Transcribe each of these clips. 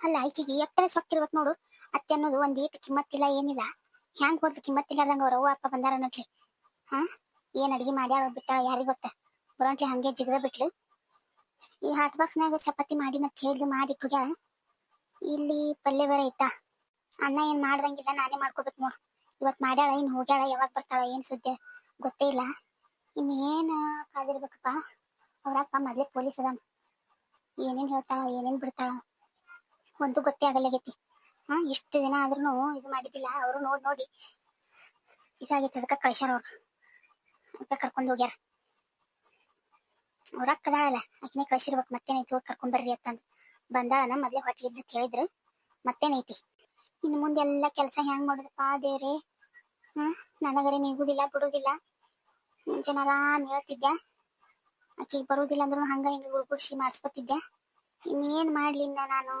ಅಲ್ಲ, ಈಕಿಗೆ ಎಟ್ಟರೆ ಸೊಕ್ಕಿರ್ಬೇಕು ನೋಡು. ಅತ್ತೆ ಅನ್ನೋದು ಒಂದ್ ಏಟು ಕಿಮ್ಮತ್ತಿಲ್ಲ, ಏನಿಲ್ಲ. ಹ್ಯಾಂಗ್ ಹೋದ್ ಕಿಮ್ಮತ್ತಿಲ್ಲಾರ್ದಂಗ ಅವ್ರ ಅವ್ವ, ಅಪ್ಪ ಬಂದಾರ ನೋಡ್ಲಿ ಹಾ? ಏನ್ ಅಡಿಗೆ ಮಾಡ್ಯಾಳ ಬಿಟ್ಟ ಯಾರಿಗ್ ಗೊತ್ತ? ಬರೋಂಟ್ಲಿ ಹಂಗೆ ಜಿಗದ ಬಿಟ್ಲು. ಈ ಹಾಟ್ ಬಾಕ್ಸ್ನಾಗ ಚಪಾತಿ ಮಾಡಿ ಮತ್ತೆ ಹೇಳಿದ್ಲು ಮಾಡಿ ಹೋಗ್ಯಾಳ ಇಲ್ಲಿ ಪಲ್ಯ ಬೇರೆ ಐತಾ? ಅನ್ನ ಏನ್ ಮಾಡ್ದಂಗಿಲ್ಲ, ನಾನೇ ಮಾಡ್ಕೋಬೇಕು ನೋಡು. ಇವತ್ ಮಾಡ್ಯಾಳ, ಇನ್ ಹೋಗ್ಯಾಳ, ಯಾವಾಗ ಬರ್ತಾಳ, ಏನ್ ಸುದ್ದಿ ಗೊತ್ತೇ ಇಲ್ಲ. ಇನ್ ಏನ್ ಕಾದಿರ್ಬೇಕಪ್ಪ ಅವ್ರಪ್ಪ ಮೊದ್ಲೇ ಪೊಲೀಸ್ ಅದಾನ. ಏನೇನ್ ಹೇಳ್ತಾಳ, ಏನೇನ್ ಬಿಡ್ತಾಳ. ಒಂದು ಗೊತ್ತೇ ಆಗಲ್ಲಾಗೈತಿ ಹಾ, ಇಷ್ಟು ದಿನ ಆದ್ರೂ ಇದು ಮಾಡಿದ್ದಿಲ್ಲ, ಅವರು ನೋಡ್ ನೋಡಿ. ಇದಾಗೈತಿ ಅದಕ್ಕ ಕಳ್ಸ್ಯಾರ ಅವ್ರು. ಅದಕ್ಕ ಕರ್ಕೊಂಡು ಹೋಗ್ಯಾರ. ಅವ್ರ ಅಕ್ಕದಾಳಲ್ಲ ಆಕಿನೇ ಕಳ್ಸಿರ್ಬೇಕು, ಮತ್ತೇನೈತಿ ಹೋಗಿ ಕರ್ಕೊಂಡ್ ಬರ್ರಿ ಅಂತಂದ್ ಬಂದಾಳನ ಮೊದ್ಲೇ ಹೊಟ್ಲಿದ್ದ ಅಂತ ಹೇಳಿದ್ರು, ಮತ್ತೇನೈತಿ? ಇನ್ನು ಮುಂದೆಲ್ಲ ಕೆಲಸ ಹೆಂಗ್ ಮಾಡುದಪ್ಪ ದೇವ್ರಿ? ಹ್ಮ್, ನನಗರೆ ನೀಗುದಿಲ್ಲ, ಬಿಡುದಿಲ್ಲ. ಮುಂಚೆನ ಆರಾಮ್ ಹೇಳ್ತಿದ್ದೆ ಆಕಿಗೆ ಬರುದಿಲ್ಲ ಅಂದ್ರೂ ಹಂಗ ಹಿಂಗ ಗುಡ್ಗುಡ್ಸಿ ಮಾಡಿಸ್ಕೊತಿದ್ದೆ ಇನ್ನೇನ್ ಮಾಡ್ಲಿ ನಾನು?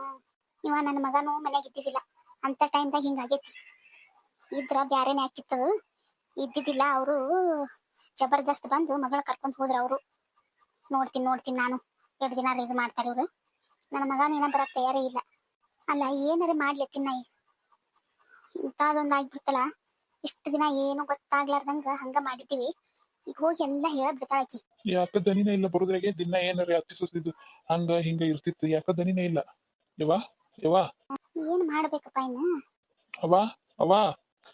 ಇವ ನನ್ನ ಮಗನು ಮನೆಗೆ ಇದ್ದಿದ್ದಿಲ್ಲ. ಅಂತ ಟೈಮ್ದಾಗ ಹಿಂಗಾಗೈತಿ ಇದ್ರ ಬ್ಯಾರೆನೇ ಹಾಕಿತ್ತು. ಇದ್ದಿದ್ದಿಲ್ಲ, ಅವರು ಜಬರ್ದಸ್ತ್ ಬಂದು ಮಗಳ ಕರ್ಕೊಂಡು ಹೋದ್ರ ಅವರು. ನೋಡ್ತೀನಿ ನೋಡ್ತೀನಿ ನಾನು. ಎರಡು ದಿನ ಇದು ಮಾಡ್ತಾರೆ ಇವ್ರು. ನನ್ನ ಮಗನ ಏನ ಬರಕ್ ತಯಾರಿ ಇಲ್ಲ. ಅಲ್ಲ, ಏನಾರ ಮಾಡ್ಲಿ ತಿನ್ನೈ. ಇಂಥದೊಂದ್ ಆಗ್ಬಿಡ್ತಲ್ಲ. ಇಷ್ಟು ದಿನ ಏನು ಗೊತ್ತಾಗ್ಲಾರ್ದಂಗ ಹಂಗ ಮಾಡಿದ್ದೀವಿ. ಈಗ ಹೋಗಿ ಎಲ್ಲ ಹೇಳಬಿಡ್ತಾಳ ಆಕಿ. ಯಾಕ ದನಿನ ಇಲ್ಲ ಬರೋದ್ರಾಗೆ ದಿನ ಏನಾರ ಹತ್ತಿ ಸುತ್ತಿದ್ದು ಹಂಗ ಹಿಂಗ ಇರ್ತಿತ್ತು. ಯಾಕ ದನಿನ ಇಲ್ಲ. ಯವ್ವ? ಯವ್ವ. ಏನ್ ಮಾಡ್ಬೇಕಪ್ಪ ಇನ್ನ? ಅವ್ವ ಅವ್ವ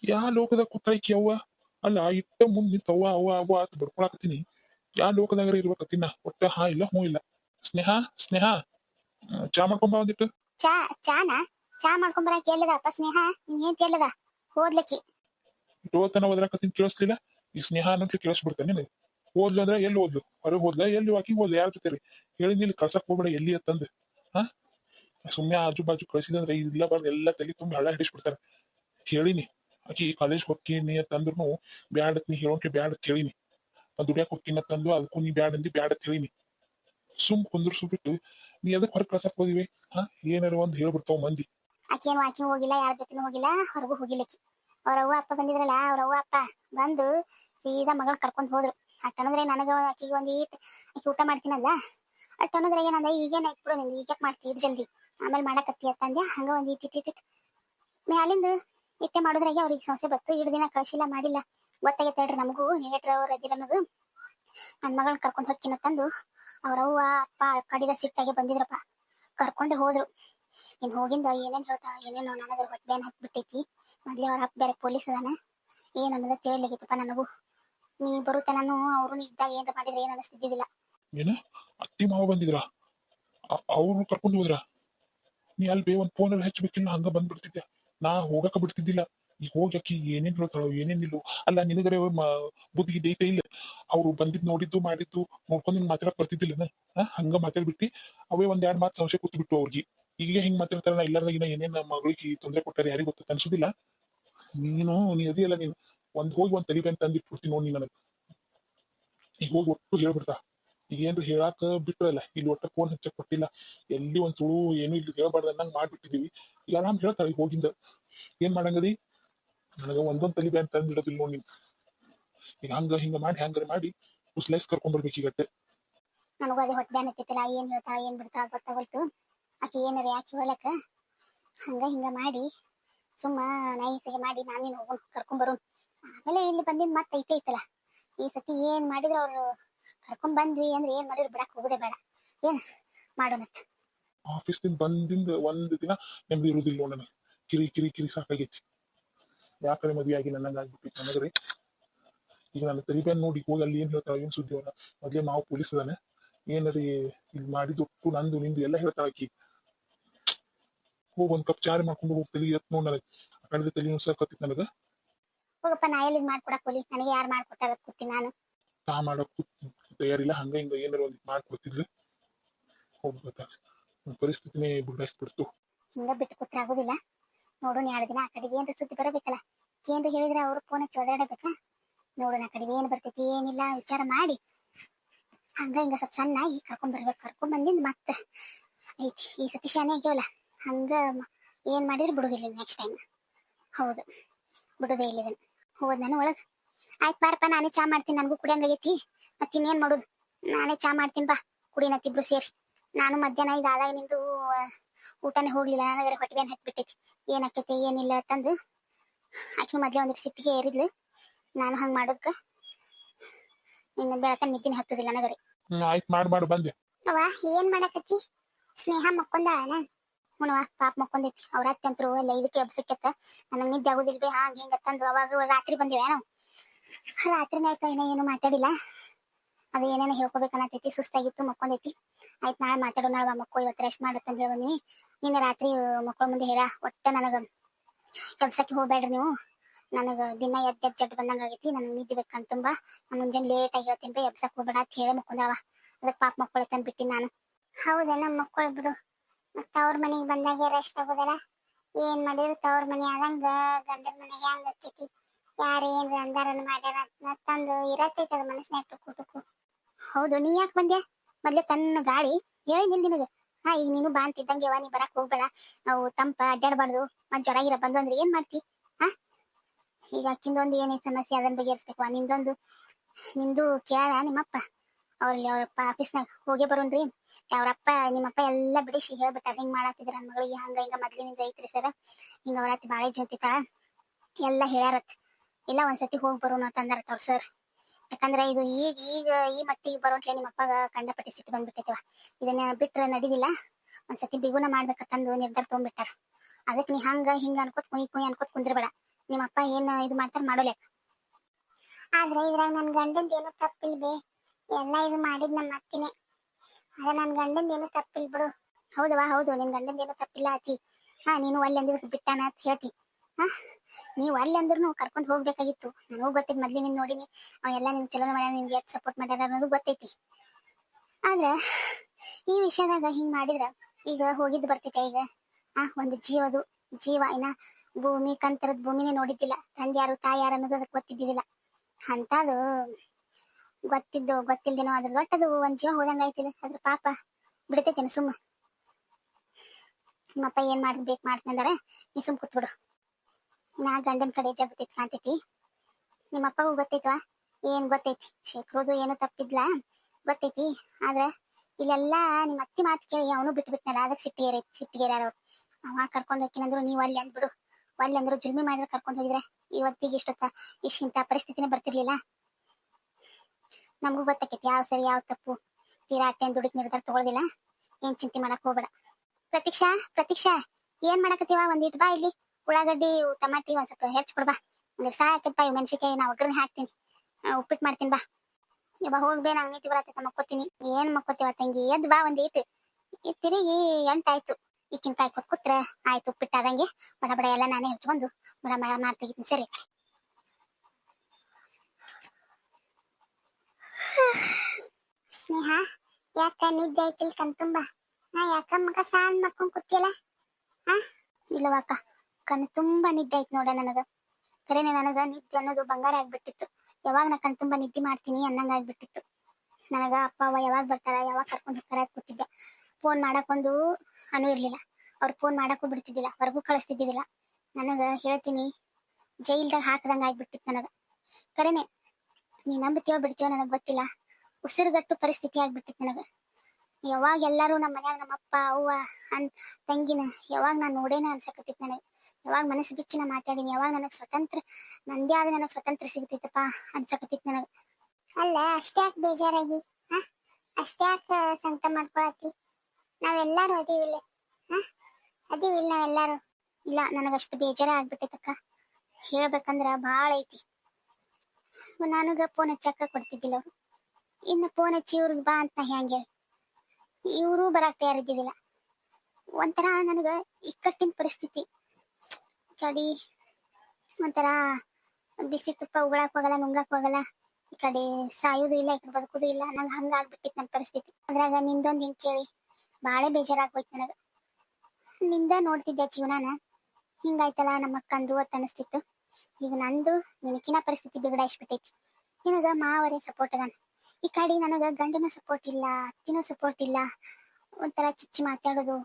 ಯಾ ಲೋಕದಾಗ ಕೂತಾಯ್ಕಿ ಅವ್ವ? ಅಲ್ಲ ಇಟ್ಟ ಮುಂದ್ ನಿಂತ ಅವ್ವ ಅವ್ವ ಅವ್ವ ಅಂತ ಬರ್ಕೊಳಕತ್ತೀನಿ. ಯಾ ಲೋಕದಾಗ ಇರ್ಬೇಕತ್ತಿನ ಒಟ್ಟ ಹಾ ಇಲ್ಲ ಹ್ಞೂ ಇಲ್ಲ. ಸ್ನೇಹ ಸ್ನೇಹ ಚಾ ಮಾಡ್ಕೊಂಬ ಒಂದಿಟ್ಟು. ಚಾ ಚಾನಾ? ಚಾ ಮಾಡ್ಕೊಂಬರಕ್ ಎಲ್ಲದಪ್ಪ ಸ್ನೇಹ? ನೀನ್ ಏನ್ ಎಲ್ಲದ ಹೋದ್ಲಕ್ಕಿ. ಇಟ್ಟೋತನ ಓದ್ರಾಕತ್ತೀನಿ ಕೇಳಿಸ್ಲಿಲ್ಲ? ಈ ಸ್ನೇಹ ಅನ್ನೋಕೆ ಕೇಳಿಸ್ಬಿಡ್ತೇನೆ ನೀನು ಓದ್ಲು ಅಂದ್ರೆ ಎಲ್ಲಿ ಓದ್ಲು ಹೊರಗೆ ಹೋದ್ಲ ಎಲ್ಲಿ ವಾಕಿಂಗ್ ಹೋದ್ಲು? ಯಾರ ಜೊತೆ ಹೇಳಿ ಇಲ್ಲಿ ಕಳ್ಸಕ್ ಹೋಗ್ಬೇಡ ಎಲ್ಲಿ ಅಂತಂದು ಹಾ? ಸುಮ್ನೆ ಆಜು ಬಾಜು ಇಲ್ಲ ಬರ್ದು ಎಲ್ಲ ತಲೆ ತುಂಬಿ ಹಳ್ಳ ಹಿಡಿಸ್ಬಿಡ್ತಾರೆ. ಹೇಳಿನಿ ಆಕಿ ಕಾಲೇಜ್ ಹೋಗ್ತೀನಿ ಅಂತಂದ್ರು ಬ್ಯಾಡ್ ನೀ ಹೇಳೋಕೆ ಬ್ಯಾಡ್ ಅಂತ ಹೇಳಿನಿ. ದುಡಿಯಾಕ ಹೋಗ್ತೀನಿ ಅಂತಂದು ಅದಕ್ಕೂ ನೀ ಬ್ಯಾಡ ಅಂದಿ ಬ್ಯಾಡ ಅಂತ ಹೇಳಿನಿ. ಸುಮ್ ಕುಂದ್ರಸು ಬಿಟ್ಟು ನೀ ಅದಕ್ಕೆ ಹೊರಗೆ ಕಳ್ಸಕ್ ಹೋದಿವಿ? ಹಾ, ಏನಾರ ಒಂದ್ ಹೇಳ್ಬಿಡ್ತಾವ ಮಂದಿ. ಆಕೇನು ಆಕಿ ಹೋಗಿಲ್ಲ, ಯಾರ ಜೊತೆನೂ ಹೋಗಿಲ್ಲ, ಹೊರಗೂ ಹೋಗಿಲ್ಲಕ್ಕಿ ಅವ್ರ ಅವ್ವ ಅಪ್ಪ ಬಂದಿದ್ರಲ್ಲ, ಅವ್ರ ಅವ್ವ ಅಪ್ಪ ಬಂದು ಸೀದಾ ಮಗಳ ಕರ್ಕೊಂಡ್ ಹೋದ್ರು. ಅಟ್ಟನಂದ್ರೆ ನನಗ ಆಕಿಗೆ ಒಂದ್ ಈಟ್ ಆಕಿ ಊಟ ಮಾಡ್ತೀನಲ್ಲ, ಅಟ್ಟನಂದ್ರೆ ಏನಂದ್ರೆ, ಈಗೇನ್ ಆಯ್ತು ಬಿಡು ನಿಂಗೆ ಈಗ ಮಾಡ್ತಿ ಇಟ್ ಜಲ್ದಿ. ಆಮೇಲೆ ಮಾಡಕತ್ತಿ ತಂದೆ ಹಂಗ ಒಂದ್ ಇಟ್ ಇಟ್ ಇಟ್ ಇಟ್. ಮ್ಯಾಲಿಂದ ಇಟ್ಟೆ ಮಾಡೋದ್ರಾಗೆ ಅವ್ರಿಗೆ ಸಮಸ್ಯೆ ಬತ್ತು ಇಡ್ ದಿನ ಕಳ್ಸಿಲ್ಲ, ಮಾಡಿಲ್ಲ. ಗೊತ್ತಾಗೈತೆ ಹೇಳ್ರಿ ನಮಗೂ ಹೇಟ್ರ ಅವ್ರ ಅದಿರ ಅನ್ನೋದು. ನನ್ ಮಗಳ್ ಕರ್ಕೊಂಡ್ ಹೋಗ್ತೀನಿ ತಂದು ಅವ್ರ ಅವ್ವ, ಅಪ್ಪ ಕಡಿದ ಸಿಟ್ಟಾಗಿ ಬಂದಿದ್ರಪ್ಪ. ಕರ್ಕೊಂಡು ಹೋದ್ರು. ಇನ್ ಹೋಗಿಂದ ಏನೇನ್ ಹೇಳ್ತಾಳ ಏನೇನೋ ನನಗರ ಹೊಟ್ಟೆ ಬೇನ್ ಮೊದ್ಲೇ ಅವ್ರ ಅಪ್ಪ ಬೇರೆ ಪೊಲೀಸ್ ಅದಾನ. ಏನ್ ಅನ್ನೋದ ತಿಳಿಲಾಗೈತಪ್ಪ ನನಗೂ. ನೀ ಬರುತ್ತನೂ ಅವ್ರು ನೀ ಇದ್ದಾಗ ಏನ್ರ ಮಾಡಿದ್ರೆ ಏನ್ ಅನಿಸ್ತಿದ್ದಿಲ್ಲ ಏನ? ಅತ್ತಿ ಮಾವ ಬಂದಿದ್ರ? ಅವ್ರು ಕರ್ಕೊಂಡು ಹೋದ್ರ? ನೀ ಅಲ್ಲಿ ಬೇ ಒಂದು ಫೋನಲ್ಲಿ ಹಚ್ಬೇಕಿಲ್ಲ ಹಂಗ ಬಂದ್ಬಿಡ್ತಿದ್ದೆ ನಾ ಹೋಗಕ ಬಿಡ್ತಿದ್ದಿಲ್ಲ. ಈಗ ಹೋಗಿ ಅಕ್ಕಿ ಏನೇನ್ ಹೇಳ್ತಾಳೋ, ಏನೇನ್ ಇಲ್ಲೋ. ಅಲ್ಲ ನಿನಗರೆ ಬುದ್ಧಿ ಇದೈತೆ ಇಲ್ಲ? ಅವ್ರು ಬಂದಿದ್ ನೋಡಿದ್ದು, ಮಾಡಿದ್ದು, ನೋಡ್ಕೊಂಡು ನಿನ್ ಮಾತಾಡಕ್ ಬರ್ತಿದ್ದಿಲ್ಲ ಹಂಗ ಮಾತಾಡ್ಬಿಟ್ಟು ಅವೇ ಒಂದ್ ಎರಡ್ ಮಾತು ಸಂಶಯ ಕೂತ್ ಬಿಟ್ಟು ಅವ್ರಿಗೆ. ಈಗ ಹಿಂಗ್ ಮಾತಾಡ್ತಾರ ನಾ ಇಲ್ಲಾರ್ದಾಗ ಇನ್ನ ಏನೇನ್ ಮಗಳಿಗೆ ತೊಂದ್ರೆ ಕೊಟ್ಟಾರೆ ಯಾರಿಗೂ ಗೊತ್ತ ಅನ್ಸುದಿಲ್ಲ. ನೀನು, ನೀ ಅದಿಯಲ್ಲ ನೀನು. ಒಂದ್ ಹೋಗಿ ಒಂದ್ ತಲಿಬೇನ್ ತಂದಿಟ್ಬಿಡ್ತೀನಿ ನೋಡಿ ನನಗ್. ಈಗ ಹೋಗಿ ಒಟ್ಟು ಹೇಳ್ಬಿಡ್ತಾ. ಈಗ ಏನ್ರಿ ಹೇಳಾಕ ಬಿಟ್ರಲ್ಲ. ಇಲ್ಲಿ ಒಟ್ಟ ಫೋನ್ ಹಚ್ಚಕ್ ಕೊಟ್ಟಿಲ್ಲ. ಎಲ್ಲಿ ಒಂದ್ ಸುಳು ಏನು ಇಲ್ಲಿ ಹೇಳ್ಬಾರ್ದು ಅನ್ನಂಗ್ ಮಾಡ್ಬಿಟ್ಟಿದೀವಿ. ಈಗ ಆರಾಮ್ ಹೇಳ್ತಾಳೆ ಹೋಗಿಂದ. ಏನ್ ಮಾಡಂಗದಿ? ನನಗ ಒಂದೊಂದ್ ತಲಿ ಬ್ಯಾನ್ ತಂದ್ ಬಿಡೋದಿಲ್ಲ ನೋಡಿ ನೀನ್. ಈಗ ಹಂಗ ಹಿಂಗ ಮಾಡಿ ಹ್ಯಾಂಗಾರ ಮಾಡಿ ಉಸ್ಲೈಸ್ ಕರ್ಕೊಂಡ್ ಬರ್ಬೇಕು ಈಗಟ್ಟೆ ನನಗೂ ಅದೇ ಹೊಟ್ಟೆ ಬ್ಯಾನ್ ಹತ್ತಿತ್ತಿಲ್ಲ ಏನ್ ಹೇಳ್ತಾ, ಏನ್ ಬಿಡ್ತಾ ಗೊತ್ತಾಗೋಲ್ತು ಆಕೆ ಏನಾರ ಯಾಕೆ ಹೇಳಕ ಹಂಗ ಹಿಂಗ ಮಾಡಿ, ಸುಮ್ಮ ನೈಸಿಗೆ ಮಾಡಿ ನಾನೇನು ಹೋಗೋಣ ಕರ್ಕೊಂಡ್ ಬರೋಣ ಆಮೇಲೆ ಇಲ್ಲಿ ಬಂದಿದ್ ಮತ್ತೆ ಐತೆ ಐತಲ್ಲ. ಈ ಸತಿ ಏನ್ ಮಾಡಿದ್ರ ಅವ್ರು ಕರ್ಕೊಂಡ್ ಬಂದ್ವಿ ಅಂದ್ರೆ ಏನ್ ಮಾಡಿದ್ರು ಬಿಡಕ್ ಹೋಗುದೇ ಬೇಡ. ಏನ್ ಮಾಡೋಣ ಆಫೀಸ್ ದಿಂದ ಬಂದಿಂದ ಒಂದ್ ದಿನ ನೆಮ್ಮದಿ ಇರುದಿಲ್ಲ ನೋಡಣ. ನನಗ ಕಿರಿ ಕಿರಿ ಕಿರಿ ಸಾಕಾಗೈತಿ. ಯಾಕಂದ್ರೆ ಮದ್ವೆ ಆಗಿ ನನ್ನ ಆಗ್ಬಿಟ್ಟಿತ್ತು ನನಗ್ರಿ ಈಗ ನನ್ನ ತಲಿಬ್ಯಾನ್ ನೋಡಿ ಹೋಗಿ ಅಲ್ಲಿ ಏನ್ ಹೇಳ್ತಾವ ಏನ್ ಸುದ್ದಿ ಅವನ ಮೊದ್ಲೇ ಮಾವು ಪೊಲೀಸ್ ಅದಾನೆ ಏನರಿ ಇಲ್ಲಿ ಮಾಡಿದ್ದು ನಂದು ನಿಂದು ಎಲ್ಲ ಹೇಳ್ತಾವ ಆಕಿ. ಹೋಗ್ ಒಂದ್ ಕಪ್ ಚಾರಿ ಮಾಡ್ಕೊಂಡು ಹೋಗಿ ತಲಿ ಎತ್ ನೋಡ್ ನನಗೆ. ಆ ಕಡೆ ತಲಿ ಕತ್ತಿತ್ ನನಗ. ಹೋಗಪ್ಪ ನಾ ಎಲ್ಲಿ ಮಾಡ್ಕೊಡಕ್ ಹೋಲಿ? ನನಗೆ ಯಾರು ಮಾಡ್ಕೊಟ್ಟಾರ ಕೂತಿ ನಾನು. ತಾ ಮಾಡಕ್ ತಯಾರಿಲ್ಲ ಹಂಗ ಹಿಂಗ ಏನಾರ ಒಂದ್ ಮಾಡ್ಕೊಡ್ತಿದ್ಲು ಹೋಗ್ಬೇಕ ಪರಿಸ್ಥಿತಿನೇ ಬಿಡ್ತು ಹಿಂಗ ಬಿಟ್ಟು ಕೂತ್ರ ಆಗುದಿಲ್ಲ. ನೋಡೋಣ ಎರಡು ದಿನ ಆ ಕಡೆಗೆ ಏನ್ರ ಸುದ್ದಿ ಬರಬೇಕಲ್ಲ? ಕೇಂದ್ರ ಹೇಳಿದ್ರೆ ಅವ್ರ ಫೋನ್ ಚೋದಾಡಬೇಕಾ ನೋಡೋಣ ಆ ಕಡೆಗೆ ಏನ್ ಬರ್ತೈತಿ, ಏನಿಲ್ಲ, ವಿಚಾರ ಮಾಡಿ. ಹಂಗ ಹಿಂಗ ಸ್ವಲ್ಪ ಸಣ್ಣಾಗಿ ಕರ್ಕೊಂಡ್ ಬರ್ಬೇಕು. ಕರ್ಕೊಂಡ್ ಬಂದಿಂದ ಮತ್ತ ಐತಿ, ಈ ಸತಿ ಶಾನೆ ಆಗ್ಯವಲ್ಲ, ಹಂಗ ಏನ್ ಮಾಡಿದ್ರು ಬಿಡುದಿಲ್ಲ ನೆಕ್ಸ್ಟ್ ಟೈಮ್ ಹೌದು, ಬಿಡುದೇ ಇಲ್ಲ ಇದನ್ನ. ಹೋದ್ ನಾನು ಒಳಗ್ ಆಯ್ತ್ ಬಾರಪ್ಪ ನಾನೇ ಚಾ ಮಾಡ್ತೀನಿ ನನಗೂ ಕುಡಿಯಂಗೈತಿ ಮತ್ತೆ ಇನ್ನೇನ್ ಮಾಡುದು? ನಾನೇ ಚಾ ಮಾಡ್ತೀನಿ ಬಾ ಕುಡಿನತ್ತಿಬ್ರು ಸೇರಿ. ನಾನು ಮಧ್ಯಾಹ್ನ ಈಗ ಆದಾಗ ನಿಂದು ಊಟನೇ ಹೋಗ್ಲಿಲ್ಲ. ನನಗರ ಹೊಟ್ಟೆ ಬೇನ್ ಹತ್ಬಿಟ್ಟೈತಿ. ಏನ್ ಆಕೈತಿ ಏನಿಲ್ಲ ಅಂತಂದು. ಆಕಿ ಮೊದ್ಲೇ ಒಂದಿಟ್ಟು ಸಿಟ್ಟಿಗೆ ಏರಿದ್ಲು. ನಾನು ಹಂಗೆ ಮಾಡೋದ್ಕ? ಇನ್ನು ಬೆಳತನ ನಿದ್ದಿನ ಹತ್ತದಿಲ್ಲ ನನಗರಿ ಆಯ್ತು ಮಾಡ್ ಮಾಡು ಬಂದೆ ಅವ್ವ ಏನ್ ಮಾಡಕತ್ತಿ? ಸ್ನೇಹ ಮಕ್ಕೊಂದಾಳನ? ಹುಣವ ಪಾಪ ಮಕ್ಕೊಂದೈತಿ. ಅವ್ರ ಅತ್ಯಂತರು ಎಲ್ಲ ಇದಕ್ಕೆ ಸಿಕ್ಕತ್ತ ನನಗ್ ನಿದ್ದೆ ಆಗುದಿಲ್ಲ ಬೇ ಹಾಂಗ ಹಿಂಗ ತಂದು ಅವಾಗ ರಾತ್ರಿ ಬಂದಿವೆ ನಾವು? ರಾತ್ರಿನೇ ಆಯ್ತು ಏನೋ ಏನು ಮಾತಾಡಿಲ್ಲ. ಅದು ಏನೇನೋ ಹೇಳ್ಕೊಬೇಕನ್ನತೈತಿ ಸುಸ್ತಾಗಿತ್ತು ಮಕ್ಕೊಂದೈತಿ ಆಯ್ತು, ನಾಳೆ ಮಾತಾಡೋ ನಾಳೆ ಮಕ್ಕಳು, ಇವತ್ತು ರೆಸ್ಟ್ ಮಾಡತ್ತಂತ ಹೇಳಿ ಬಂದಿನಿ ನಿನ್ನೆ ರಾತ್ರಿ ಮಕ್ಕಳ ಮುಂದೆ ಹೇಳ, ಒಟ್ಟ ನನಗ ಕೆಲ್ಸಕ್ಕೆ ಹೋಗ್ಬೇಡ್ರಿ ನೀವು. ನನಗ ದಿನ ಎದ್ದು ಎದ್ದು ಜಡ್ ಬಂದಂಗ ಆಗೈತಿ, ನನಗೆ ನಿದ್ದೆ ತುಂಬಾ. ಮುಂಜಾನೆ ಲೇಟ್ ಆಗಿ ಹೇಳ್ತೀನಿ, ಬೇ, ಎಬ್ಸಕ್ ಹೋಗ್ಬೇಡ ಅಂತ ಹೇಳಿ ಮಕ್ಕೊಂದಾವ ಅದಕ್ಕೆ ಪಾಪ ಮಕ್ಕಳು ತಂದು ಬಿಟ್ಟಿನಿ ನಾನು. ಹೌದಾ ನಮ್ಮ ಮಕ್ಕಳು ಬಿಡು. ಮತ್ತ ಅವ್ರ ಮನೆಗೆ ಬಂದಾಗ ರೆಸ್ಟ್ ಆಗೋದಲ್ಲ? ಏನ್ ಮಾಡಿದ್ರು ತವ್ರ ಮನೆ ಆದಂಗ, ಗಂಡನ ಮನೆ ಹೆಂಗ್ ಆಕೈತಿ ಯಾರ ಏನ್ರ ಅಂದಾರನ್ ಮಾಡ್ಯಾರ ತಂದು ಇರತೈತಿ ಅದ ಮನಸ್ನ್ಯಾಗ ಟುಕು ಟುಕು ಹೌದು, ನೀ ಯಾಕೆ ಬಂದ್ಯಾ? ಮೊದ್ಲೇ ತನ್ನ ಗಾಳಿ ನಿಲ್ ನಿನಗೆ. ಹಾ, ಈಗ ನೀನು ಬಾ ಅಂತಿದ್ದಂಗೆ ಯಾವ ನೀ ಬರಕ್ ಹೋಗ್ಬೇಡ. ನಾವು ತಂಪ ಅಡ್ಡಾಡ್ಬಾರ್ದು ಮತ್ ಜ್ವರ ಗಿರ ಬಂದು ಅಂದ್ರೆ ಏನ್ ಮಾಡ್ತಿ? ಹಾ? ಈಗ ಅಕ್ಕಿಂದೊಂದು ಏನೇನ್ ಸಮಸ್ಯೆ ಅದನ್ನ ಬಗೆಹರಿಸ್ಬೇಕು ನಿಂದೊಂದು, ನಿಂದು ಕೇಳ ನಿಮ್ಮಪ್ಪ. ಅವ್ರಲ್ಲಿ ಅವ್ರಪ್ಪ ಆಫೀಸ್ನಾಗ ಹೋಗಿ ಬರೋನ್ರಿ. ಅವ್ರಪ್ಪ ನಿಮ್ಮಪ್ಪ ಎಲ್ಲ ಬಿಡಿಸಿ ಹೇಳ್ಬಿಟ್ಟ ಹಿಂಗ್ ಮಾಡತ್ತಿದ್ರ ನನ್ ಮಗಳಿಗೆ. ಹಂಗ ಹಿಂಗ ಮೊದ್ಲಿನಿಂದ ಐತ್ರಿ ಸರ್. ಹಿಂಗ ಅವಳತ್ತಿ ಬಾಳೆ ಜೊತಿತಾಳ. ಎಲ್ಲ ಹೇಳ್ಯಾರತ್. ಇಲ್ಲ ಒಂದ್ಸತಿ ಹೋಗಿ ಬರೋಣ ಅಂತ ಅಂದಾರತ್ ಅವ್ರ ಸರ್ ಯಾಕಂದ್ರೆ ಇದು ಈಗ ಈಗ ಈ ಮಟ್ಟಿಗೆ ಬರೋಂಟ್ಲೆ ನಿಮ್ಮ ಅಪ್ಪಗ ಕಂಡಪಟ್ಟಿ ಸಿಟ್ಟು ಬಂದ್ಬಿಟ್ಟೈತವ. ಇದನ್ನ ಬಿಟ್ರ ನಡೀದಿಲ್ಲ ಒಂದ್ಸತಿ ಬಿಗುನ ಮಾಡ್ಬೇಕಂತಂದು ನಿರ್ಧಾರ ತಗೊಂಡ್ಬಿಟ್ಟಾರ. ಅದಕ್ಕೆ ನೀ ಹಂಗ, ಹಿಂಗ ಅನ್ಕೋತ್ ಕುಯ್ ಕುಯ್ ಅನ್ಕೋತ್ ಕುಂದ್ರಬೇಡ. ನಿಮ್ಮಪ್ಪ ಏನ್ ಇದು ಮಾಡ್ತಾರ ಮಾಡೋಲೆ ಆದ್ರೆ ಇದ್ರಾಗ ನನ್ ಗಂಡಂದ ಏನು ತಪ್ಪಿಲ್ಬೇ ಎಲ್ಲ ಇದು ಮಾಡಿದ್ ನಮ್ಮ ಅತ್ತಿನೇ. ಅದ ನನ್ ಗಂಡಂದ ಏನೋ ತಪ್ಪಿಲ್ ಬಿಡು. ಹೌದವಾ ಹೌದು. ನಿನ್ ಗಂಡಂದ ಏನೋ ತಪ್ಪಿಲ್ಲ ಅತಿ. ಹಾ, ನೀನು ಅಲ್ಲಿ ಅಂದಿದ್ದಕ್ಕೆ ಬಿಟ್ಟಾನ ಅಂತ ಹೇಳ್ತಿ. ನೀವು ಅಲ್ಲಿ ಅಂದ್ರೂ ಕರ್ಕೊಂಡ್ ಹೋಗ್ಬೇಕಾಗಿತ್ತು. ನನಗೂ ಗೊತ್ತೈತಿ ಮೊದ್ಲಿ ನಿನ್ ನೋಡಿನಿ. ಅವ ಎಲ್ಲಾ ನಿನ್ ಚಲೋ ಮಾಡ್ಯಾರ ನಿಮ್ಗೆ ಎಷ್ಟು ಸಪೋರ್ಟ್ ಮಾಡ್ಯಾರ ಅನ್ನೋದು ಗೊತ್ತೈತಿ. ಆದ್ರೆ ಈ ವಿಷಯದಾಗ ಹಿಂಗ್ ಮಾಡಿದ್ರ ಈಗ ಹೋಗಿದ್ ಬರ್ತೈತೆ ಈಗ. ಆ ಒಂದು ಜೀವದು ಜೀವ ಇನ್ನ ಭೂಮಿ, ಕಂತರದ ಭೂಮಿನೇ ನೋಡಿದ್ದಿಲ್ಲ. ತಂದೆ ಯಾರು ತಾಯಿ ಯಾರು ಅನ್ನೋದು ಅದಕ್ಕೆ ಗೊತ್ತಿದ್ದಿಲ್ಲ ಅಂತದು ಗೊತ್ತಿದ್ದು ಗೊತ್ತಿಲ್ದೇನೋ ಅದ್ರ ಒಟ್ಟದು ಒಂದ್ ಜೀವ ಹೋದಂಗ ಆಯ್ತಿಲ್ಲ. ಅದ್ರ ಪಾಪ ಬಿಡ್ತೈತೇನು ಸುಮ್ಮ. ನಿಮ್ಮಪ್ಪ ಏನ್ ಮಾಡ್ಬೇಕು ಮಾಡ್ತಂದಾರೆ ನೀ ಸುಮ್ ಕೂತ್ಬಿಡು. ನಾ ಗಂಡನ ಕಡೆ ಜಗತ್ತೈತಿ ಕಾಂತೈತಿ ನಿಮ್ಮಪ್ಪಗೂ ಗೊತ್ತೈತ್ವಾ? ಏನ್ ಗೊತ್ತೈತಿ? ಶೇಖರದು ಏನು ತಪ್ಪಿದ್ಲ? ಗೊತ್ತೈತಿ. ಆದ್ರ ಇಲ್ಲೆಲ್ಲಾ ನಿಮ್ಮ ಅತ್ತಿ ಮಾತು ಕೇಳಿ ಅವನು ಬಿಟ್ಟು ಬಿಟ್ನಲ್ಲ ಅದಕ್ಕೆ ಸಿಟ್ಟಿಗೆ ಸಿಟ್ಟಿಗೆ ಅವ್ರು. ಅವ ಕರ್ಕೊಂಡ್ ಹೋಗಿನಂದ್ರು ನೀವು ಅಲ್ಲಿ ಅಂದ್ಬಿಡು. ಅಲ್ಲಿ ಅಂದ್ರು ಜುಲ್ಮಿ ಮಾಡಿದ್ರೆ ಕರ್ಕೊಂಡ್ ಹೋಗಿದ್ರೆ. ಇವತ್ತಿಗೆ ಇಷ್ಟೊತ್ತ ಇಷ್ಟಿಂತ ಪರಿಸ್ಥಿತಿನೇ ಬರ್ತಿರ್ಲಿಲ್ಲ. ನಮಗೂ ಗೊತ್ತಾಕೈತಿ ಯಾವ ಸರಿ, ಯಾವ ತಪ್ಪು. ತೀರಾ ಅಟ್ಟೆನ್ ದುಡಿಕ್ ನಿರ್ಧಾರ ತಗೊಳ್ದಿಲ್ಲ. ಏನ್ ಚಿಂತೆ ಮಾಡಕ್ ಹೋಗ್ಬೇಡ. ಪ್ರತೀಕ್ಷಾ ಪ್ರತೀಕ್ಷಾ, ಏನ್ ಮಾಡಕತ್ತೀವ? ಒಂದಿಟ್ ಬಾ ಇಲ್ಲಿ. ಉಳ್ಳಾಗಡ್ಡಿ ಟಮಾಟಿ ಒಂದ್ ಸ್ವಲ್ಪ ಹೆಚ್ಚು ಕೊಡ್ಬಾ. ಒಂದ್ ಸಾಕಪ್ಪ ಇವ್ ಮೆಣಸಿಕಾಯಿ ನಾ ಒಗ್ಗರಣೆ ಹಾಕ್ತೀನಿ. ಉಪ್ಪಿಟ್ಟು ಮಾಡ್ತೀನಿ ಬಾ. ಇವ ಹೋಗ್ಬೇ ನಂಗೆ ನೀತಿ ಬರತ್ತ, ಮಕ್ಕೋತೀನಿ. ಏನ್ ಮಕ್ಕೋತೀವ ತಂಗಿ? ಎದ್ ಬಾ ಒಂದ್ ಇಟ್ ಈ ತಿರುಗಿ ಎಂಟಾಯ್ತು. ಈಕಿನ ಕಾಯಿ ಕೊತ್ ಕೂತ್ರೆ, ಆಯ್ತು ಉಪ್ಪಿಟ್ಟು ಆದಂಗೆ. ಬಡ ಬಡ ಎಲ್ಲ ನಾನೇ ಹಚ್ಕೊಂಡು ಬಡ ಬಡ ಮಾಡ್ತಿದ್ದೀನಿ. ಸರಿ. ಸ್ನೇಹ, ಯಾಕ ನಿದ್ದೆ ಆಯ್ತಿಲ್ ಕಣ್ ತುಂಬಾ? ನಾ ಯಾಕ ಮಗ ಸಾನ್ ಮಾಡ್ಕೊಂಡ್ ಕೂತಿಯಲ್ಲ? ಹಾ? ಇಲ್ಲವಾಕ ಕಣ್ ತುಂಬಾ ನಿದ್ದೆ ಐತ್ ನೋಡ ನನಗ. ಕರೆನೆ ನನಗ ನಿದ್ದೆ ಅನ್ನೋದು ಬಂಗಾರ ಆಗ್ಬಿಟ್ಟಿತ್ತು. ಯಾವಾಗ ನಾ ಕಣ್ ತುಂಬಾ ನಿದ್ದೆ ಮಾಡ್ತೀನಿ ಅನ್ನಂಗ ಆಗ್ಬಿಟ್ಟಿತ್ತು. ನನಗ ಅಪ್ಪ, ಅವ್ವ ಯಾವಾಗ ಬರ್ತಾರ, ಯಾವಾಗ ಕರ್ಕೊಂಡು ಹೋಗ್ತಾರ ಕೂತಿದ್ದೆ ಫೋನ್ ಮಾಡಕ್ಕೊಂದು ಅನು ಇರ್ಲಿಲ್ಲ. ಅವ್ರ ಫೋನ್ ಮಾಡಕ್ಕೂ ಬಿಡ್ತಿದ್ದಿಲ್ಲ, ಹೊರಗೂ ಕಳಿಸ್ತಿದ್ದಿಲ್ಲ ನನಗ ಹೇಳ್ತೀನಿ, ಜೈಲ್ದಾಗ ಹಾಕದಂಗ ಆಗ್ಬಿಟ್ಟಿತ್ತು ನನಗ. ಕರೆನೆ, ನೀ ನಂಬತಿಯೋ ಬಿಡ್ತೀಯೋ ನನಗ್ ಗೊತ್ತಿಲ್ಲ. ಉಸಿರುಗಟ್ಟು ಪರಿಸ್ಥಿತಿ ಆಗ್ಬಿಟ್ಟಿತ್ತು ನನಗ. ಯಾವಾಗ ಎಲ್ಲರೂ ನಮ್ಮ ಮನ್ಯಾಗ ನಮ್ಮ ಅಪ್ಪ ಅವ್ವ ಅನ್ ತಂಗಿನ ಯಾವಾಗ ನಾನು ನೋಡೇನ ಅನ್ಸಕತ್ತಿತ್ತು ನನಗೆ. ಯಾವಾಗ ಮನಸ್ಸು ನಾ ಮಾತಾಡಿನಿ ಯಾವಾಗ ನನಗೆ ಸ್ವತಂತ್ರ ನಂದೇ ಆದ ನನಗ್ ಸ್ವತಂತ್ರ ಸಿಗ್ತಿತ್ತಪ್ಪ ಅನ್ಸಕತ್ತಿತ್ ನನಗೆ. ಅಲ್ಲ ಅಷ್ಟ್ಯಾಕ್ ಬೇಜಾರಾಗಿ ಹ? ಅಷ್ಟ್ಯಾಕ್ ಸಂಕಟ ಮಾಡ್ಕೊಳತಿ ನಾವೆಲ್ಲಾರು ಅದೀವಿಲ್ಲ ಹ? ಅದೀವಿಲ್ಲ ನಾವೆಲ್ಲಾರು. ಇಲ್ಲ ನನಗಷ್ಟು ಬೇಜಾರ ಆಗ್ಬಿಟ್ಟೈತಕ್ಕ. ಹೇಳ್ಬೇಕಂದ್ರ ಭಾಳ ಐತಿ. ನನಗ ಫೋನ್ ಹಚ್ಚಾಕ ಕೊಡ್ತಿದ್ದಿಲ್ಲ ಅವ್ರು. ಇನ್ನು ಫೋನ್ ಹಚ್ಚಿ ಇವ್ರಿಗೆ ಬಾ ಅಂತ ಹೆಂಗೆ ಹೇಳಿ. ಇವರು ಬರಾಕ್ ತಯಾರಿದ್ದಿದ್ದಿಲ್ಲ. ಒಂಥರ ನನಗ ಇಕ್ಕಟ್ಟಿನ ಪರಿಸ್ಥಿತಿ. ಕಡಿ ಒಂಥರ ಬಿಸಿ ತುಪ್ಪ ಉಗಳಾಕ್ ಹೋಗಲ್ಲ ನುಂಗಾಕ್ ಹೋಗಲ್ಲ. ಈ ಕಡೆ ಸಾಯೋದು ಇಲ್ಲ, ಈ ಕಡೆ ಬದುಕುದು ಇಲ್ಲ. ನಂಗೆ ಹಂಗ ಆಗ್ಬಿಟ್ಟಿತ್ತು ನನ್ನ ಪರಿಸ್ಥಿತಿ. ಅದ್ರಾಗ ನಿಂದೊಂದು ಹಿಂಗ್ ಕೇಳಿ. ಬಾಳೆ ಬೇಜಾರಾಗೋಯ್ತು ನನಗ. ನಿಂದ ನೋಡ್ತಿದ್ದೆ ಜೀವನಾನ. ಹಿಂಗಾಯ್ತಲ್ಲ ನಮ್ಮ ಅಕ್ಕಂದು ಅಂತ ಅನಿಸ್ತಿತ್ತು. ಈಗ ನಂದು ನಿನಕಿನ ಪರಿಸ್ಥಿತಿ ಬಿಗಡಾಯಿಸ್ಬಿಟ್ಟೈತಿ. ನಿನಗ ಮಾವರೇ ಸಪೋರ್ಟ್ ಅದಾನ. ಈ ಕಡೆ ನನಗ ಗಂಡನ ಸಪೋರ್ಟ್ ಇಲ್ಲ, ಅತ್ತಿನೂ ಸಪೋರ್ಟ್ ಇಲ್ಲ. ಒಂಥರ ಚುಚ್ಚಿ ಮಾತಾಡೋದು.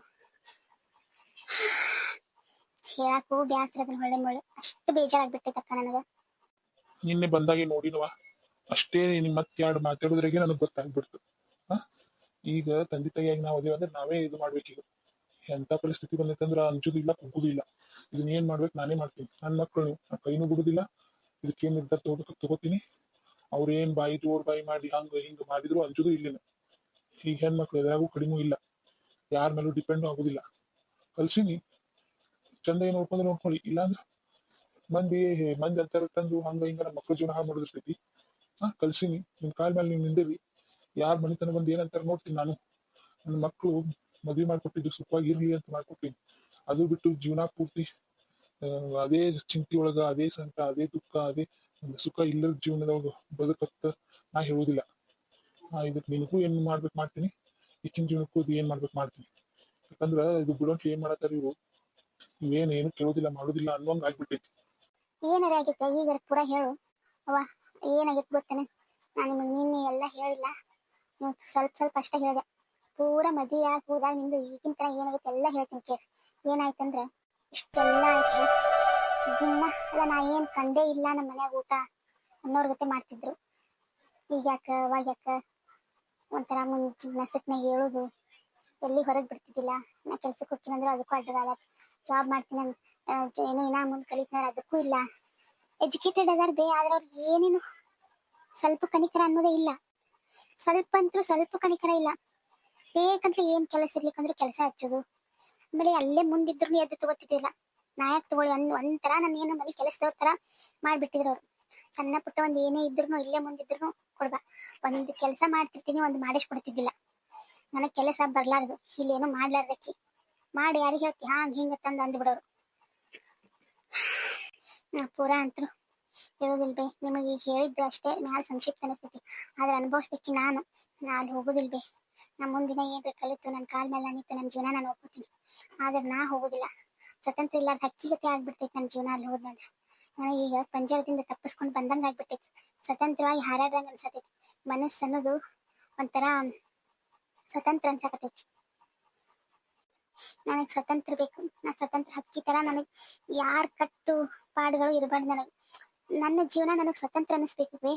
ಹೇಳಕ್ಕೂ ಬ್ಯಾಸ್ರ ಅದನ್ನ ಹೊಳೆ ಮೊಳೆ ಅಷ್ಟು ಬೇಜಾರಾಗ್ಬಿಟ್ಟೈತಕ್ಕ ನನಗ. ನಿನ್ನೆ ಬಂದಾಗೆ ನೋಡಿಲ್ವ? ಅಷ್ಟೇ ನಿಮ್ಮ ಮತ್ತೆ ಎರಡು ಮಾತಾಡೋದ್ರಾಗೆ ನನಗೆ ಗೊತ್ತಾಗ್ಬಿಡ್ತು. ಈಗ ತಂದೆ ತಾಯಿಯಾಗಿ ನಾವು ಅದೇವ ಅಂದ್ರೆ ನಾವೇ ಇದು ಮಾಡ್ಬೇಕೀಗ ಎಂತ ಪರಿಸ್ಥಿತಿ ಬಂದೈತಂದ್ರ ಅಂಜುದು ಇಲ್ಲ, ಕುಗ್ಗುದು ಇಲ್ಲ. ಇದನ್ನ ಏನ್ ಮಾಡ್ಬೇಕು ನಾನೇ ಮಾಡ್ತೀನಿ. ನನ್ನ ಮಕ್ಕಳು ಕೈನೂ ಬಿಡುದಿಲ್ಲ ಇದಕ್ಕೇನ್ ನಿರ್ಧಾರ ತಗೋಬೇಕು ತಗೋತೀನಿ. ಅವ್ರೇನ್ ಬಾಯಿ ತೋರ್ ಬಾಯಿ ಮಾಡಿ, ಹಂಗ, ಹಿಂಗ ಮಾಡಿದ್ರು ಅಂಜುದು ಇಲ್ಲಿನ. ಈಗ ಹೆಣ್ಮಕ್ಳು ಎದುರಾಗೂ ಕಡಿಮೆ ಇಲ್ಲ. ಯಾರ ಮೇಲೂ ಡಿಪೆಂಡ್ ಆಗುದಿಲ್ಲ. ಕಲ್ಸಿನಿ ಚಂದ ಏನ್ ನೋಡ್ಕೊಂಡ್ರೆ ನೋಡ್ಕೊಳ್ಳಿ. ಇಲ್ಲಾಂದ್ರ ಮಂದಿ ಮಂದಿ ಅಂತಾರ ತಂದು ಹಂಗ ಹಿಂಗ ನಮ್ಮ ಮಕ್ಳ ಜೀವನ ಹಾಳು ಮಾಡಿರ್ತೈತಿ ಹಾ ಕಲ್ಸಿನಿ ನಿಮ್ ಕಾಲ್ ಮೇಲೆ ನೀವು ನಿಂದೇವಿ ಯಾರ್ ಮನೆತನ ಬಂದು ಏನಂತಾರ ನೋಡ್ತೀನಿ ನಾನು. ನನ್ನ ಮಕ್ಕಳು ಮದ್ವೆ ಮಾಡ್ಕೊಟ್ಟಿದ್ದು ಸುಖವಾಗಿ ಇರ್ಲಿ ಅಂತ ಮಾಡ್ಕೊಟ್ಟಿನಿ. ಅದು ಬಿಟ್ಟು ಜೀವನ ಪೂರ್ತಿ ಅದೇ ಚಿಂತೆ ಒಳಗ, ಅದೇ ಸಂಕ ಅದೇ ದುಃಖ, ಅದೇ ಸುಖ ಇಲ್ಲದ ಜೀವನದೊಳಗ ಬದುಕತ್ತ ನಾ ಹೇಳುದಿಲ್ಲ ನಾ ಇದಕ್ ನಿನಗೂ ಏನ್ ಮಾಡ್ಬೇಕು ಮಾಡ್ತೀನಿ ಹೆಚ್ಚಿನ ಜೀವನಕ್ಕೂ ಅದು ಏನ್ ಮಾಡ್ಬೇಕು ಮಾಡ್ತೀನಿ. ಯಾಕಂದ್ರ ಇದು ಬಿಡೋಂಟ್ ಏನ್ ಮಾಡತ್ತಾರ ಇವ್ರು? ಇವೇನ್ ಏನು ಕೇಳೋದಿಲ್ಲ, ಮಾಡೋದಿಲ್ಲ ಅನ್ನೋಂಗ್ ಆಗ್ಬಿಟ್ಟೈತಿ. ಏನಾರ ಆಗಿತ್ತ? ಈಗ ಪೂರ ಹೇಳು. ಅವ್ವ ಏನಾಗಿತ್ತು ಗೊತ್ತೇನೆ? ನಾನು ನಿಮಗೆ ನಿನ್ನೆ ಎಲ್ಲ ಹೇಳಿಲ್ಲ. ಸ್ವಲ್ಪ ಸ್ವಲ್ಪ ಅಷ್ಟೇ ಹೇಳಿದೆ. ಪೂರ ಮದುವೆ ಆಗಿ ಹೋದಾಗ ನಿಮ್ದು ಈಗಿನ ತರ ಏನಾಗೈತೆ ಎಲ್ಲ ಹೇಳ್ತೀನಿ ಕೇಳಿ. ಏನಾಯ್ತಂದ್ರೆ, ಇಷ್ಟೆಲ್ಲ ಆಯ್ತು ದಿನ ಅಲ್ಲ ನಾ ಏನ್ ಕಂಡೇ ಇಲ್ಲ ನಮ್ಮ ಮನ್ಯಾಗ ಊಟ ಅನ್ನೋರ್ ಗತೆ ಮಾಡ್ತಿದ್ರು. ಈಗ ಯಾಕ, ಅವಾಗ ಯಾಕ? ಒಂಥರ ಮುಂಚೆ ನಸಕ್ನಾಗ ಹೇಳುದು, ಎಲ್ಲಿ ಹೊರಗೆ ಬಿಡ್ತಿದ್ದಿಲ್ಲ. ನಾ ಕೆಲ್ಸಕ್ಕೆ ಹೋಗ್ತೀನಂದ್ರೆ ಅದಕ್ಕೂ ಅಡ್ಡಗಾಲ ಜಾಬ್ ಮಾಡ್ತೀನಿ ಏನು ಇನ್ನ ಮುಂದ್ ಕಲಿತಾರ ಅದಕ್ಕೂ ಇಲ್ಲ. ಎಜುಕೇಟೆಡ್ ಅದಾರ ಬೇ, ಆದ್ರೆ ಅವ್ರಿಗೆ ಏನೇನು ಸ್ವಲ್ಪ ಕನಿಕರ ಅನ್ನೋದೇ ಇಲ್ಲ. ಸ್ವಲ್ಪ ಅಂತೂ ಸ್ವಲ್ಪ ಕನಿಕರ ಇಲ್ಲ. ಬೇಕಂತ ಏನ್ ಕೆಲಸ ಇರ್ಲಿಕ್ಕಂದ್ರೆ ಕೆಲಸ ಹಚ್ಚೋದು. ಆಮೇಲೆ ಅಲ್ಲೇ ಮುಂದಿದ್ರು ಎದ್ದು ತಗೋತಿದ್ದಿಲ್ಲ ನಾ ಯಾಕೆ ತಗೊಳ್ಳಿ ಒಂದ್, ಒಂಥರ ನನ್ನ ಏನು ಮನೆ ಕೆಲಸದವ್ರ ತರ ಮಾಡ್ಬಿಟ್ಟಿದ್ರು ಅವ್ರು. ಸಣ್ಣ ಪುಟ್ಟ ಒಂದ್ ಏನೇ ಇದ್ರು ಇಲ್ಲೇ ಮುಂದಿದ್ರು ಕೊಡ್ಬಾ. ಒಂದ್ ಕೆಲಸ ಮಾಡ್ತಿರ್ತೀನಿ, ಒಂದ್ ಮಾಡಿಸ್ಕೊಡ್ತಿದ್ದಿಲ್ಲ. ನನಗ್ ಕೆಲಸ ಬರ್ಲಾರ್ದು, ಇಲ್ಲೇನು ಮಾಡ್ಲಾರ್ದಕ್ಕಿ. ಮಾಡಿ ಯಾರಿಗೆ ಹೇಳ್ತಿ? ಹಾಂಗ್, ಹಿಂಗ ತಂದ್ ಅಂದ್ಬಿಡೋರು. ಪೂರ ಅಂತರು. ಹೇಳೋದಿಲ್ ಬೇ, ನಿಮಗೆ ಹೇಳಿದ್ದು ಅಷ್ಟೇ, ಮ್ಯಾಲ ಸಂಕ್ಷಿಪ್ತ ಅನಿಸ್ತೈತಿ ಆದ್ರೆ ಅನುಭವಿಸ್ದಕ್ಕೆ ನಾನು ನಾ ಅಲ್ಲಿ ಹೋಗೋದಿಲ್ ಬೇ. ನಾ ಮುಂದಿನ ಏನ್ ಕಲಿತು ನನ್ನ ಕಾಲ್ ಮೇಲೆ ನಿಂತು ನನ್ನ ಜೀವನ ನಾನು ಹೋಗ್ತೀನಿ ಆದ್ರೆ ನಾ ಹೋಗೋದಿಲ್ಲ. ಸ್ವತಂತ್ರ ಇಲ್ಲಾರ್ದ ಹಕ್ಕಿಗತೆ ಆಗ್ಬಿಡ್ತೈತಿ ನನ್ನ ಜೀವನ ಅಲ್ಲಿ ಹೋದಾಗ ಈಗ ಪಂಜಾಬದಿಂದ ತಪ್ಪಿಸ್ಕೊಂಡು ಬಂದಂಗ ಆಗ್ಬಿಟ್ಟೈತಿ. ಸ್ವತಂತ್ರವಾಗಿ ಹಾರಾಡ್ದಂಗ ಅನ್ಸತೈತಿ. ಮನಸ್ಸು ಅನ್ನೋದು ಒಂಥರ ಸ್ವತಂತ್ರ ಅನ್ಸಕತೈತಿ. ನನಗ್ ಸ್ವತಂತ್ರ ಬೇಕು. ನಾ ಸ್ವತಂತ್ರ ಹಕ್ಕಿ ತರ ನನಗ್ ಯಾರ್ ಕಟ್ಟು ಪಾಡುಗಳು ಇರಬಾರ್ದು ನನಗ್. ನನ್ನ ಜೀವನ ನನಗ್ ಸ್ವತಂತ್ರ ಅನಿಸ್ಬೇಕು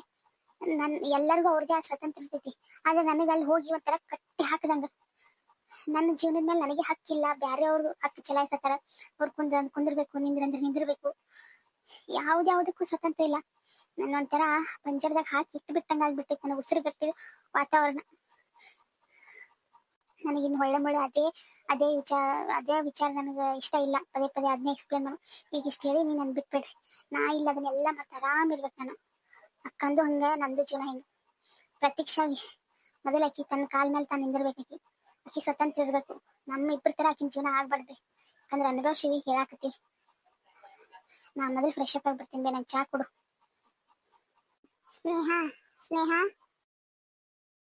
ನನ್ ಎಲ್ಲರಿಗೂ ಅವ್ರದೇ ಸ್ವತಂತ್ರ ಇರ್ತೈತಿ. ಆದ್ರೆ ನನಗ್ ಅಲ್ಲಿ ಹೋಗಿ ಒಂಥರ ಕಟ್ಟಿ ಹಾಕದಂಗ. ನನ್ನ ಜೀವನದ ಮೇಲೆ ನನಗೆ ಹಕ್ಕಿಲ್ಲ. ಬ್ಯಾರೆ ಅವ್ರು ಹಕ್ಕು ಚಲಾಯಿಸತ್ತಾರ ಅವ್ರು ಕುಂದ್ರ ಕುಂದಿರ್ಬೇಕು ನಿಂದ್ರಂದ್ರೆ ನಿಂದಿರ್ಬೇಕು. ಯಾವ್ದ್ಯಾವ್ದಕ್ಕೂ ಸ್ವತಂತ್ರ ಇಲ್ಲ. ನನ್ನ ಒಂಥರ ಪಂಜರದಾಗ ಹಾಕಿ ಇಟ್ಟು ಬಿಟ್ಟಂಗ ಆಗ್ಬಿಟ್ಟಿತ್ತು ನನಗೆ ಉಸಿರು ಗಟ್ಟಿದ ವಾತಾವರಣ. ನನಗಿನ್ ಹೊಳ್ಳೆ ಮುಳ್ಳೆ ಅದೇ ಅದೇ ವಿಚಾರ ಅದೇ ವಿಚಾರ ನನಗೆ ಇಷ್ಟ ಇಲ್ಲ. ಪದೇ ಪದೇ ಅದನ್ನೇ ಎಕ್ಸ್ಪ್ಲೇನ್ ಮಾಡು. ಈಗ ಇಷ್ಟ ಹೇಳಿ ನೀನ್ ನನ್ ಬಿಟ್ಬಿಡ್ರಿ. ನಾ ಇಲ್ಲ, ಅದನ್ನೆಲ್ಲ ಮಾಡ್ತಾ ಆರಾಮ್ ಇರ್ಬೇಕು ನಾನು. ಅಕ್ಕಂದು ಹಂಗ, ನಂದು ಜೀವನ ಹಿಂಗ. ಪ್ರತ್ಯಕ್ಷವಾಗಿ ಮೊದಲಾಕಿ ತನ್ನ ಕಾಲ್ ಮೇಲೆ ತಾನು ನಿಂದಿರ್ಬೇಕು ಆಕಿ ಸ್ವತಂತ್ರ ಇರ್ಬೇಕು. ನಮ್ಮ ಇಬ್ಬರ ತರ ಆಕಿನ ಜೀವನ ಆಗ್ಬಾರ್ದು. ಯಾಕಂದ್ರೆ ಅನುಭವಿಸಿವಿ, ಹೇಳಾಕತ್ತೀವಿ. ನಾ ಮೊದಲು ಫ್ರೆಶ್ ಅಪ್ ಆಗಿ ಬರ್ತೀನಿ ಬೇ, ನಂಗೆ ಚಾ ಕೊಡು. ಸ್ನೇಹ ಸ್ನೇಹ?